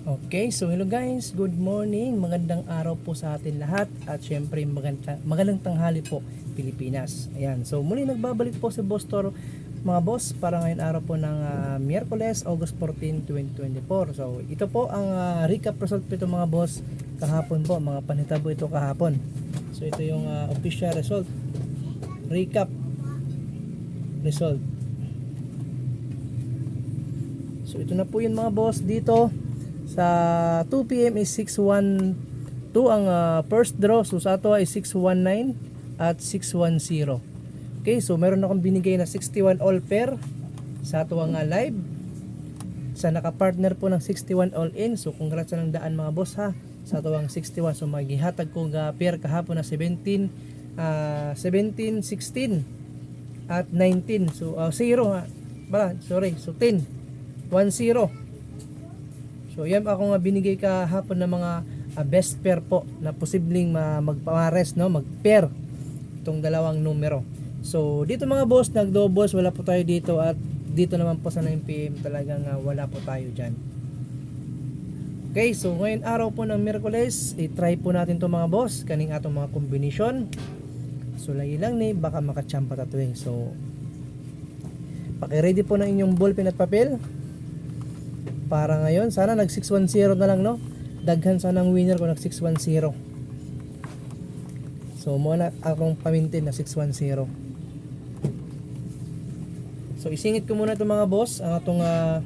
Okay, so hello guys, good morning, magandang araw po sa atin lahat at syempre magandang, magandang tanghali po Pilipinas. Ayan, so muli nagbabalik po si Boss Toro mga boss para ngayon araw po ng ah, Miyerkules, August 14, 2024. So ito po ang ah, recap result po ito mga boss kahapon po, mga panitabo ito kahapon. So ito yung ah, official result. Recap result. So ito na po yun mga boss dito sa 2 p.m. is 612 ang ah, first draw. So sa ato ay 619 at 610. Okay, so meron akong binigay na 61 all pair sa ato ang ah, live. Sa naka-partner po ng 61 all in. So congrats ng daan mga boss ha. Sa ato ang 61. So maghihatag ko nga pair kahapon na 17 ah, 17, 16 at 19. So 0 ha. Bala, sorry. So 10. 1-0. So yan ako nga binigay kahapon ng mga ah, best pair po na posibleng ma- magpamares no, mag-pair itong dalawang numero. So dito mga boss, nag-doubles wala po tayo dito at dito naman po sa 9 PM talagang ah, wala po tayo diyan. Okay, so ngayon araw po ng Miyerkules, i-try po natin to mga boss, kaning atong mga combination. So lagi lang ni baka makachampa tatuwing. So paki-ready po ng inyong ballpen at papel para ngayon. Sana nag 610 na lang no? Daghan sana ang winner ko nag 610 so muna akong pamintin na 610 so isingit ko muna itong mga boss ang atong ah,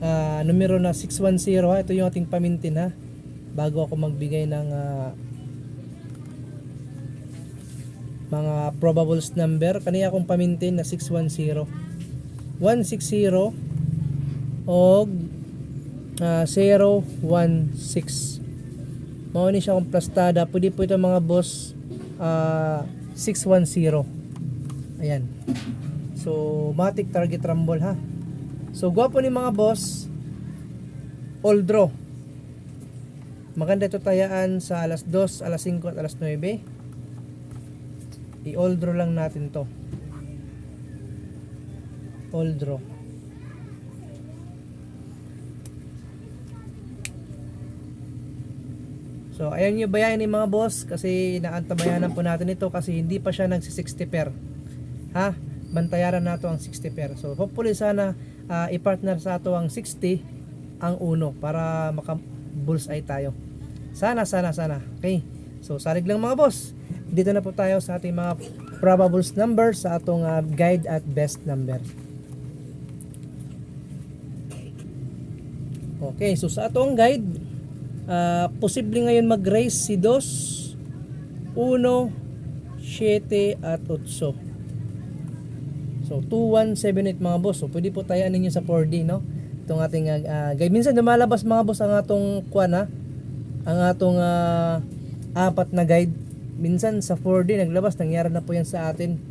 ah, numero na 610 ha ito yung ating pamintin ha? Bago ako magbigay ng ah, mga probables number. Kaniya akong pamintin na 610 160 og ah, 016 mao ni siya kung plastada. Pwede po ito mga boss. Ah, 610 ayan. So matic target rumble ha? So gwapo ni mga boss. All draw maganda ito tayaan sa alas 2 alas 5 at alas 9 i-all draw lang natin to. All draw So, ayan yung bayan ni mga boss kasi inaantabayanan po natin ito kasi hindi pa siya nagsi 60 per. Ha? Bantayaran nato ang 60 per. So, hopefully sana ah, i-partner sa ato ang 60 ang uno para maka bullseye tayo. Sana, sana, sana. Okay. So, salig lang mga boss. Dito na po tayo sa ating mga probables number sa atong ah, guide at best number. Okay, so sa atong guide, ah, posible ngayon mag-raise si 2, 1, 7 at 8. So 2178 mga boss. So pwede po tayaan ninyo sa 4D no. Itong ating ah, guide. Minsan lumalabas mga boss ang atong kuan ha. Ang atong ah, apat na guide. Minsan sa 4D naglabas nangyari na po yan sa atin.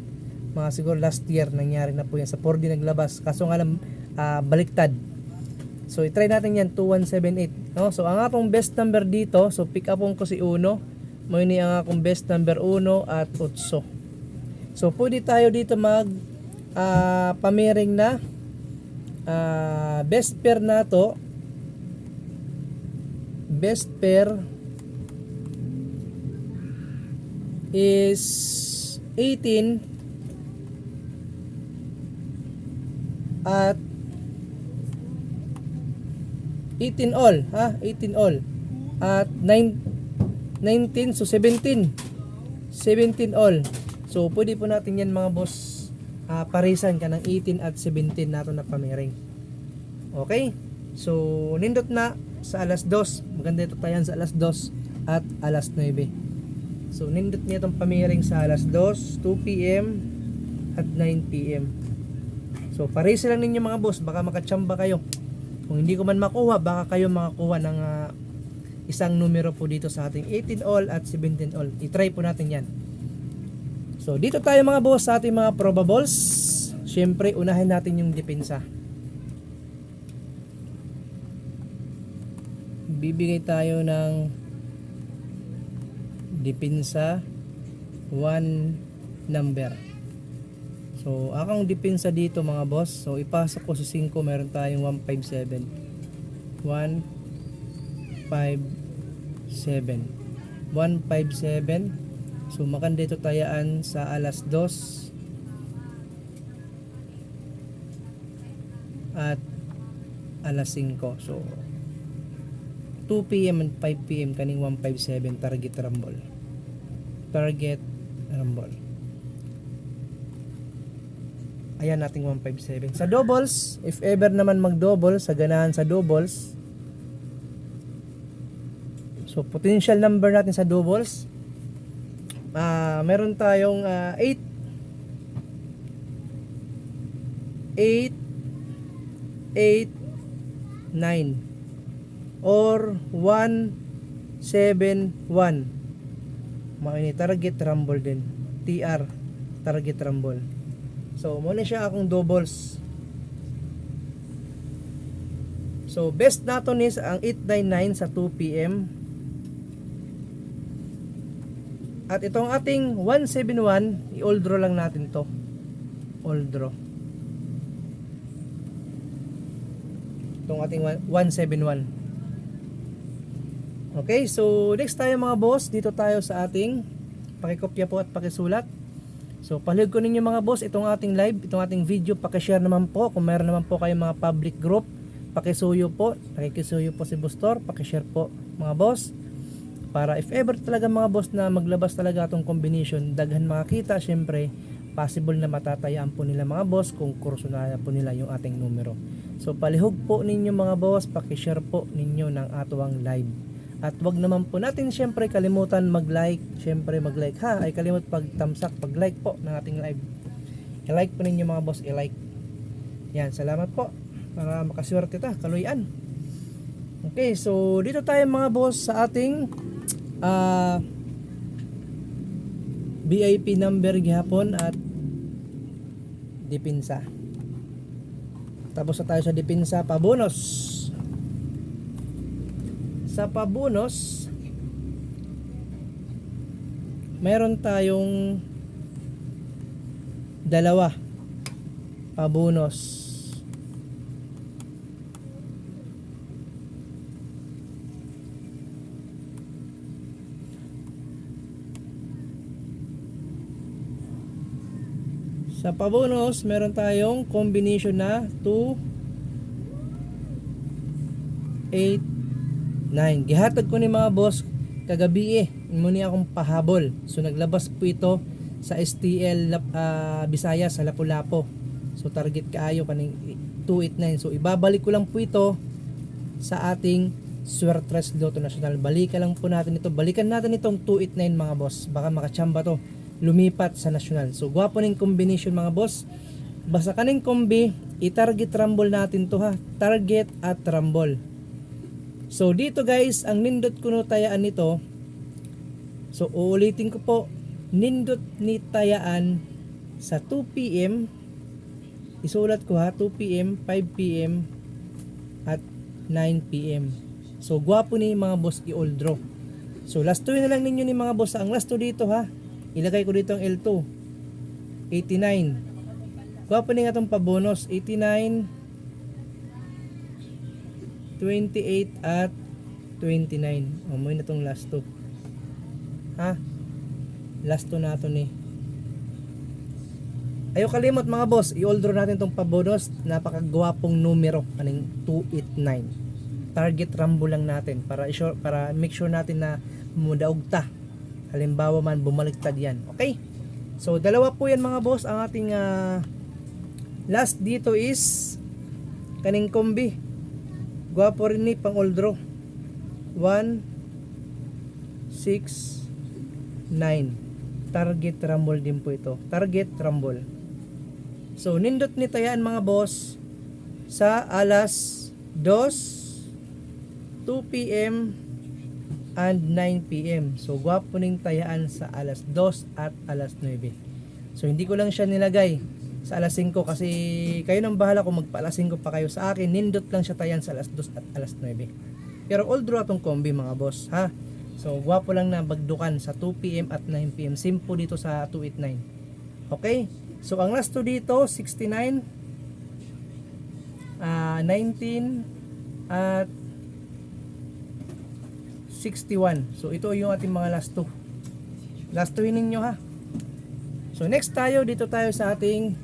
Mga siguro last year nangyari na po yan sa 4D naglabas. Kaso nga lang ah, baliktad. So, i-try natin yan, 2178. No? So, ang akong best number dito, so pick up ko si Uno. Mo ni ang akong best number 1 at 8. So, pwede tayo dito mag ah, pamiring na ah, best pair na to. Best pair is 18 at 18 all, ha? 18 all. At 9 19 so 17. 17 all. So pwede po natin yan mga boss ah, parisan ka ng 18 at 17 nato na pamiring. Okay? So nindot na sa alas 2. Maganda ito tayan sa alas 2 at alas 9. So nindot niya itong pamiring sa alas 2, 2 p.m. at 9 p.m. So parisa lang ninyo mga boss, baka makachamba kayo. Kung hindi ko man makuha, baka kayo makakuha ng ah, isang numero po dito sa ating 18 all at 17 all. I-try po natin yan. So dito tayo mga boss sa ating mga probables. Siyempre, unahin natin yung depensa. Bibigay tayo ng depensa 1 number. So, akong depensa dito mga boss. So, ipasok ko sa 5, meron tayong 157. 1, 157 157 so makanda ito tayaan sa alas 2 at alas 5 so 2pm and 5pm kaning 157 target rumble. Target rumble ayan nating 157 sa doubles if ever naman mag double sa ganahan sa doubles. So potential number natin sa doubles. Ah meron tayong ah, 8 8 8 9 or 171 mga ini target rumble din. TR target rumble so muna siya akong doubles. So best nato is ang 899 sa 2pm at itong ating 171 i-old draw lang natin to. Old draw. Itong ating one- 171 Okay, so next tayo mga boss, dito tayo sa ating pakikopya po at pakisulat. So palihog ko ninyo mga boss itong ating live, itong ating video, pakishare naman po kung meron naman po kayong mga public group, pakisuyo po, pakikisuyo po si Bustor, pakishare po mga boss. Para if ever talaga mga boss na maglabas talaga itong combination, daghan makakita, syempre possible na matatayaan po nila mga boss kung kurso na po nila yung ating numero. So palihog po ninyo mga boss, pakishare po ninyo ng atuang live. At wag naman po natin syempre kalimutan mag-like, syempre mag-like ha, ay kalimut pag tamsak, pag-like po ng ating live. I-like po ninyo mga boss, i-like. Yan, salamat po. Para makaswerte ta, kaluyan. Okay, so dito tayo mga boss sa ating ah VIP number gihapon at dipinsa. Tapos na tayo sa dipinsa pa bonus sa pabonus meron tayong dalawa. Pabonus sa pabonus meron tayong combination na 2 8 9. Gihatag ko ni mga boss kagabi eh. Muni akong pahabol. So naglabas po ito sa STL Lap- ah, Bisaya sa Lapu-Lapu. So target kaayo kaning 289. So ibabalik ko lang po ito sa ating Swertres Lotto National. Balikan lang po natin ito. Balikan natin itong 289 mga boss. Baka makachamba to. Lumipat sa national. So gwapo ning combination mga boss. Basta kaning kombi, i-target rumble natin to ha. Target at rumble. So dito guys, ang nindot kuno tayaan nito. So uulitin ko po, nindot ni tayaan sa 2 PM. Isulat ko ha, 2 PM, 5 PM at 9 PM. So gwapo ni mga boss i-all draw. So last two na lang ninyo ni mga boss. Ang last two dito ha. Ilagay ko dito ang L2. 89. Gwapo ni nga itong pabonus. 89 28 at 29. O, mo na tong last two. Ha? Last two na to ni. Ayaw kalimot mga boss, i-all draw natin tong pabonus. Napakagwapong numero, kaning 289. Target rumble lang natin para i-sure, para make sure natin na mudaog ta. Halimbawa man bumaliktad yan. Okay? So dalawa po yan mga boss ang ating ah, last dito is kaning kombi Gwapo rin ni pang draw. 1 6 9. Target rumble din po ito. Target rumble. So nindot ni tayaan mga boss sa alas 2 2 PM and 9 PM. So gwapo ning tayaan sa alas 2 at alas 9. So hindi ko lang siya nilagay sa alas 5 kasi kayo nang bahala kung magpa alas 5 pa kayo sa akin. Nindot lang siya tayan sa alas 2 at alas 9. Pero all draw tong kombi mga boss ha. So gwapo lang na bagdukan sa 2 PM at 9 PM. Simple dito sa 289. Okay? So ang last two dito 69 ah 19 at 61. So ito yung ating mga last two. Last two ninyo ha. So next tayo, dito tayo sa ating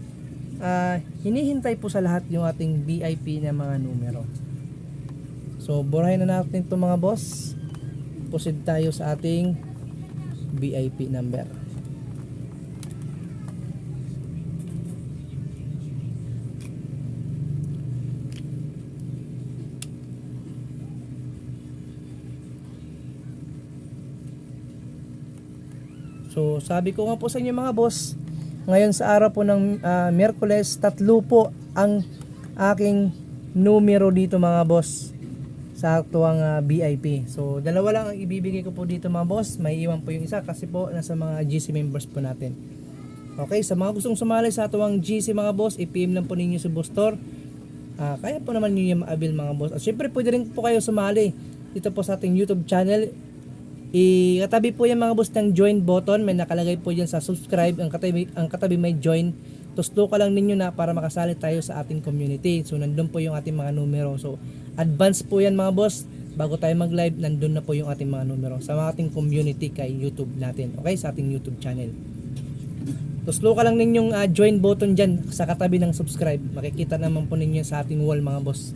ah, hinihintay po sa lahat yung ating VIP na mga numero. So burahin na natin itong mga boss. Proceed tayo sa ating VIP number. So sabi ko nga po sa inyo mga boss, ngayon sa araw po ng ah, Miyerkules, tatlo po ang aking numero dito mga boss sa tuwang ah, BIP. So dalawa lang ang ibibigay ko po dito mga boss, may iwan po yung isa kasi po nasa mga GC members po natin. Okay, sa mga gustong sumali sa tuwang GC mga boss, i-PM lang po ninyo si Boostor. Ah, kaya po naman yun yung ma-avail mga boss. At syempre pwede rin po kayo sumali dito po sa ating YouTube channel. I-katabi po yan mga boss ng join button. May nakalagay po dyan sa subscribe. Ang katabi, ang katabi may join. Tusto ka lang ninyo na para makasali tayo sa ating community. So nandun po yung ating mga numero. So advance po yan mga boss. Bago tayo mag-live, nandun na po yung ating mga numero sa ating community kay YouTube natin. Okay? Sa ating YouTube channel. Tuslo ka lang ninyong ah, join button dyan sa katabi ng subscribe. Makikita naman po ninyo sa ating wall mga boss.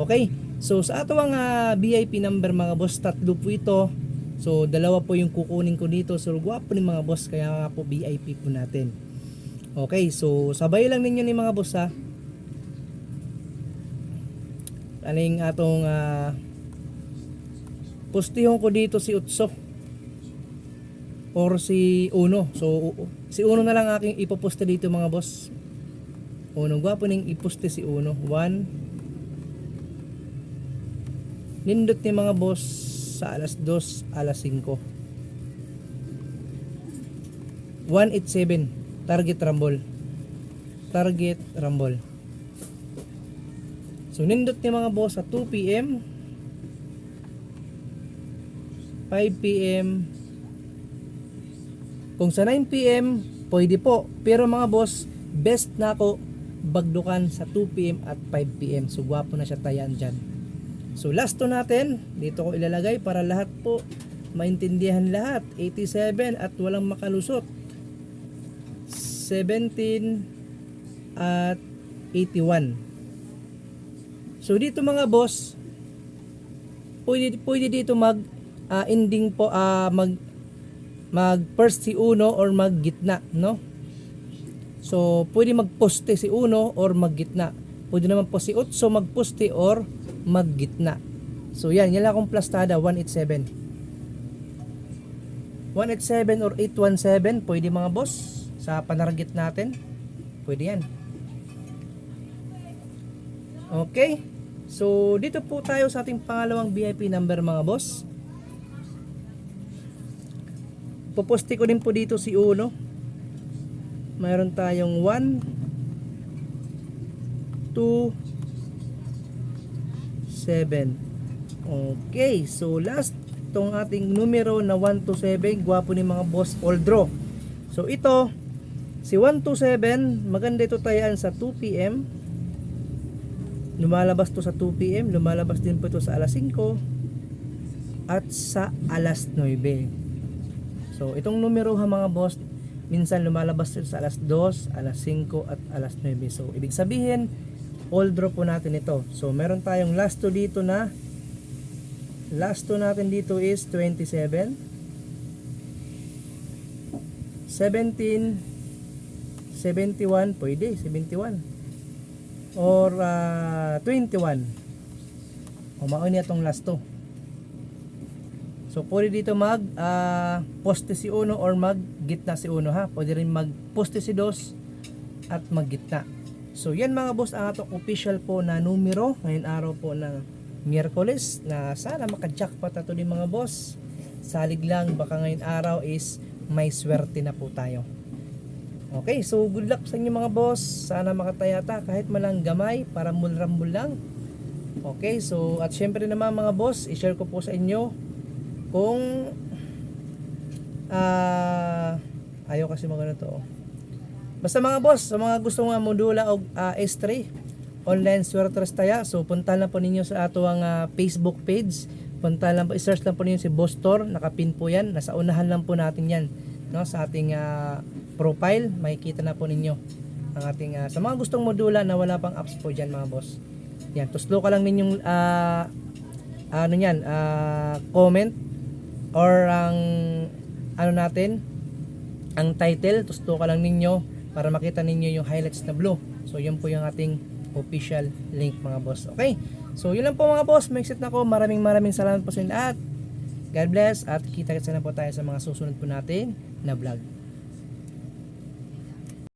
Okay? So sa ato ang ah, VIP number mga boss, tatlo po ito. So dalawa po yung kukunin ko dito. So gwapo ni mga boss, kaya nga po VIP po natin. Okay, so sabay lang ninyo ni mga boss ha. Aling atong ah, postihon ko dito si Utso or si Uno. So si Uno na lang aking ipoposte dito mga boss. Uno, gwapo ning iposte si Uno. One. Nindot ni mga boss sa alas 2, alas 5. 187 target rumble. Target rumble. So nindot ni mga boss sa 2 PM 5 PM kung sa 9 PM, pwede po. Pero mga boss, best na ako bagdukan sa 2 PM at 5 PM. So gwapo na siya tayan dyan. So last to natin, dito ko ilalagay para lahat po maintindihan lahat. 87 at walang makalusot. 17 at 81. So dito mga boss, pwede, pwede dito mag ah, ending po ah, mag mag first si uno or mag gitna, no? So, pwede magposte si uno or mag gitna. Pwede naman po si utso magposte or mag gitna. So, yan. Yan lang akong plastada, 187. 187 or 817, pwede mga boss. Sa panargit natin. Pwede yan. Okay. So, dito po tayo sa ating pangalawang VIP number mga boss. Puposte ko din po dito si Uno. Mayroon tayong 1 2 7 Okay, so last tong ating numero na 1 to 7, gwapo ni mga boss draw. So ito, si 1 to 7, maganda ito tayaan sa 2 p.m. Lumalabas to sa 2 p.m. Lumalabas din po ito sa alas 5 at sa alas 9. So, itong numero ha mga boss, minsan lumalabas ito sa alas 2, alas 5 at alas 9. So, ibig sabihin, all draw po natin ito. So, meron tayong last two dito na last two natin dito is 27 17 71 pwede 71 or ah, 21 o mauni atong last two So pwede dito mag ah, poste si uno or mag gitna si uno ha. Pwede rin mag poste si dos at mag gitna. So yan mga boss ang atong official po na numero ngayon araw po ng Miyerkules na sana maka-jackpot ato din mga boss. Salig lang baka ngayon araw is may swerte na po tayo. Okay, so good luck sa inyo mga boss. Sana makatayata kahit malang gamay para mulrambul lang. Okay, so at syempre naman mga boss, i-share ko po sa inyo kung ah ayaw kasi mga to. Basta mga boss, sa mga gusto nga modula og ah, S3, online Suertres Taya. So punta lang po ninyo sa ato ang ah, Facebook page. Punta lang po, i-search lang po ninyo si Boss Tor, nakapin po yan. Nasa unahan lang po natin yan no, sa ating ah, profile. Makikita na po ninyo ang ating ah, sa mga gustong modula na wala pang apps po diyan mga boss. Yan, tuslo ka lang ninyong ah, ano yan, ah, comment or ang ano natin, ang title, tuslo ka lang ninyo para makita ninyo yung highlights na blue. So yun po yung ating official link mga boss. Okay? So yun lang po mga boss, may exit na ko. Maraming maraming salamat po sa inyo at God bless at kita-kita na po tayo sa mga susunod po natin na vlog.